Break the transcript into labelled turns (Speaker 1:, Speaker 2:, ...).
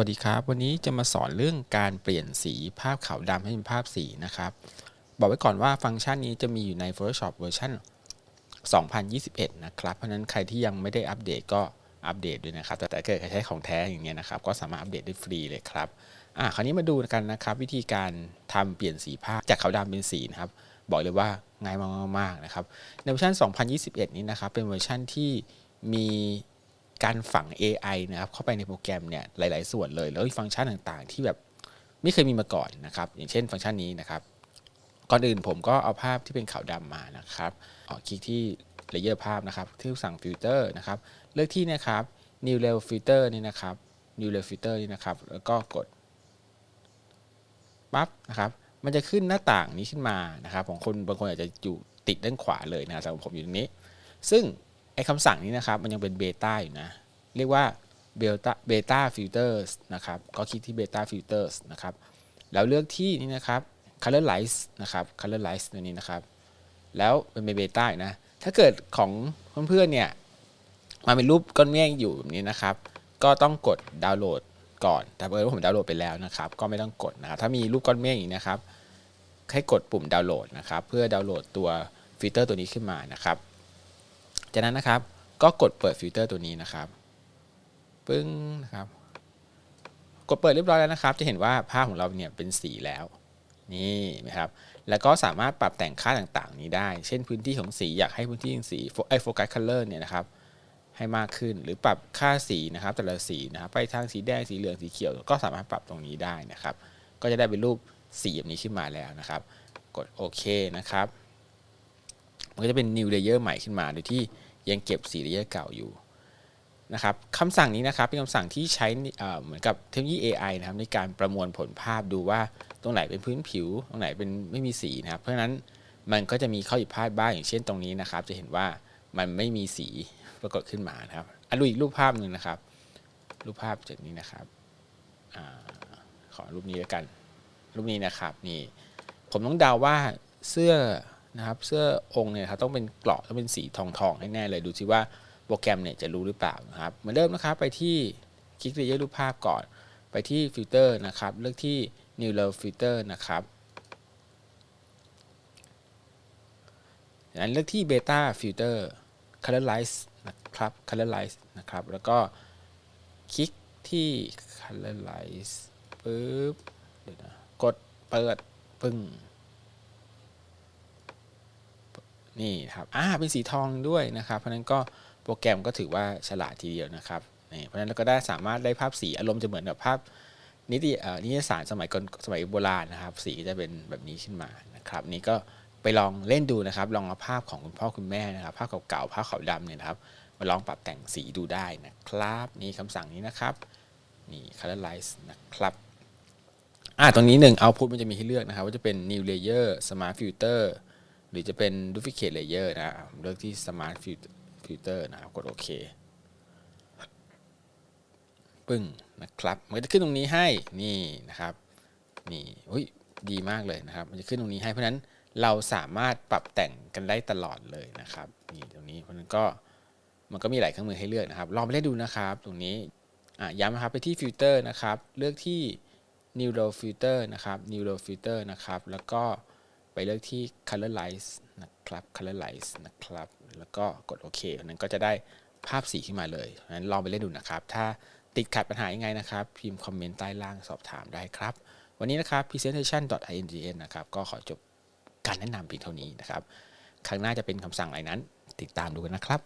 Speaker 1: วัสดีครับ วันนี้จะมาสอนเรื่องการเปลี่ยนสีภาพขาวดำให้เป็นภาพสีนะครับ บอกไว้ก่อนว่าฟังก์ชันนี้จะมีอยู่ใน Photoshop เวอร์ชัน2021 นะครับ เพราะนั้นใครที่ยังไม่ได้อัปเดตก็อัปเดตด้วยนะครับ แต่ถ้าเกิดใครใช้ของแท้อย่างเงี้ยนะครับ ก็สามารถอัปเดตได้ฟรีเลยครับ อะคราวนี้มาดูกันนะครับ วิธีการทำเปลี่ยนสีภาพจากขาวดำเป็นสีนะครับ บอกเลยว่าง่ายมากๆนะครับ ในเวอร์ชัน2021 นี้นะครับ เป็นเวอร์ชันที่มี การฝัง AI นะครับเข้าไปในโปรแกรมเนี่ยหลาย ๆ ส่วนเลย แล้วฟังก์ชันต่างๆ ที่แบบไม่เคยมีมาก่อนนะครับ อย่างเช่นฟังก์ชันนี้นะครับ ก่อนอื่นผมก็เอาภาพที่เป็นขาวดำมานะครับออกคลิกที่เลเยอร์ภาพนะครับที่สั่งฟิลเตอร์นะครับเลือกที่นะครับ new layer filter นี่นะครับ new layer filter นี่นะครับ แล้วก็กดปั๊บนะครับมันจะขึ้นหน้าต่างนี้ขึ้นมานะครับของคนบางคนอาจจะอยู่ติดด้านขวาเลยนะสำหรับผมอยู่ตรงนี้ ซึ่ง ไอ้คำสั่งนี้นะครับ มันยังเป็นเบต้าอยู่นะ เรียกว่าเบต้าเบต้าฟิลเตอร์นะครับก็คลิกที่เบต้าฟิลเตอร์นะครับแล้วเลือกที่นี่นะครับ colorize นะครับ colorize ตัวนี้นะครับ แล้วเป็นเบต้านะ ถ้าเกิดของเพื่อนๆเนี่ยมาเป็นรูปก้อนเมฆอยู่แบบนี้นะครับ ก็ต้องกดดาวน์โหลดก่อน แต่เออผมดาวน์โหลดไปแล้วนะครับ ก็ไม่ต้องกดนะครับ ถ้ามีรูปก้อนเมฆอีกนะครับ ให้กดปุ่มดาวน์โหลดนะครับ เพื่อดาวน์โหลดตัวฟิลเตอร์ตัวนี้ขึ้นมานะครับ จากนั้นนะครับก็กดเปิดฟิลเตอร์ตัวนี้นะครับปึ้งนะครับกดเปิดเรียบร้อยแล้วนะครับ จะเห็นว่าภาพของเราเนี่ยเป็นสีแล้วนี่นะครับ แล้วก็สามารถปรับแต่งค่าต่างๆ นี้ได้ เช่นพื้นที่ของสีอยากให้พื้นที่ของสีไอโฟกัสคัลเลอร์เนี่ยนะครับให้มากขึ้นหรือปรับค่าสีนะครับ แต่ละสีนะครับ ไปทางสีแดงสีเหลืองสีเขียว ก็สามารถปรับตรงนี้ได้นะครับ ก็จะได้เป็นรูปสีแบบนี้ขึ้นมาแล้วนะครับ กดโอเคนะครับ มันก็จะเป็น new layer ใหม่ขึ้นมาโดยที่ยังเก็บสี layer เก่าอยู่นะครับคำสั่งนี้นะครับเป็นคำสั่งที่ใช้เหมือนกับเทคโนโลยี AI นะครับในการประมวลผลภาพดูว่าตรงไหนเป็นพื้นผิว ตรงไหนเป็นไม่มีสีนะครับ เพราะฉะนั้นมันก็จะมีข้อผิดพลาดบ้างอย่างเช่นตรงนี้นะครับ จะเห็นว่ามันไม่มีสีปรากฏขึ้นมานะครับอันดูอีกรูปภาพหนึ่งนะครับ รูปภาพจากนี้นะครับอขอรูปนี้แล้วกัน รูปนี้นะครับนี่ผมต้องเดาว่าเสื้อ นะครับเสื้อองค์เนี่ยครับต้องเป็นเกราะต้องเป็นสีทองทองแน่ๆเลยดูซิว่าโปรแกรมเนี่ยจะรู้หรือเปล่านะครับเหมือนเดิมนะครับไปที่คลิกเลเยอร์รูปภาพก่อน ไปที่ฟิลเตอร์นะครับเลือกที่ new layer filter นะครับจากนั้นเลือกที่ beta filter colorize นะครับ colorize นะครับ แล้วก็คลิกที่ colorize ปึ๊บเดี๋ยวนะกดเปิดปึ้ง นี่ครับอ่าเป็นสีทองด้วยนะครับ เพราะนั้นก็โปรแกรมก็ถือว่าฉลาดทีเดียวนะครับนี่เพราะนั้นเราก็ได้สามารถได้ภาพสีอารมณ์จะเหมือนกับภาพนิตินิยสารสมัยก่อนสมัยโบราณนะครับ สีจะเป็นแบบนี้ขึ้นมานะครับ นี่ก็ไปลองเล่นดูนะครับ ลองเอาภาพของคุณพ่อคุณแม่นะครับ ภาพเก่าๆภาพขาวดำเนี่ยนะครับ มาลองปรับแต่งสีดูได้นะครับ นี่คำสั่งนี้นะครับนี่ colorize นะครับอ่าตรงนี้หนึ่ง output มันจะมีให้เลือกนะครับ ว่าจะเป็น new layer smart filter หรือจะเป็น duplicate layer นะเลือกที่ smart filter นะครับกดโอเคปึ้งนะครับมันจะขึ้นตรงนี้ให้นี่นะครับนี่อุ้ยดีมากเลยนะครับ มันจะขึ้นตรงนี้ให้เพราะนั้นเราสามารถปรับแต่งกันได้ตลอดเลยนะครับนี่ตรงนี้เพราะนั้นก็มันก็มีหลายเครื่องมือให้เลือกนะครับ ลองไปเล่นดูนะครับ ตรงนี้อะย้ำนะครับไปที่ฟิลเตอร์นะครับ เลือกที่ new row filter นะครับ new row filter นะครับ แล้วก็ ไปเลือกที่ colorize นะครับ colorize นะครับ แล้วก็กดโอเคนั้นก็จะได้ภาพสีขึ้นมาเลยนั้นลองไปเล่นดูนะครับ ถ้าติดขัดปัญหายังไงนะครับ พิมพ์คอมเมนต์ใต้ล่างสอบถามได้ครับ วันนี้นะครับ presentation.ingn นะครับ ก็ขอจบการแนะนำเพียงเท่านี้นะครับ ครั้งหน้าจะเป็นคำสั่งอะไรนั้น ติดตามดูกันนะครับ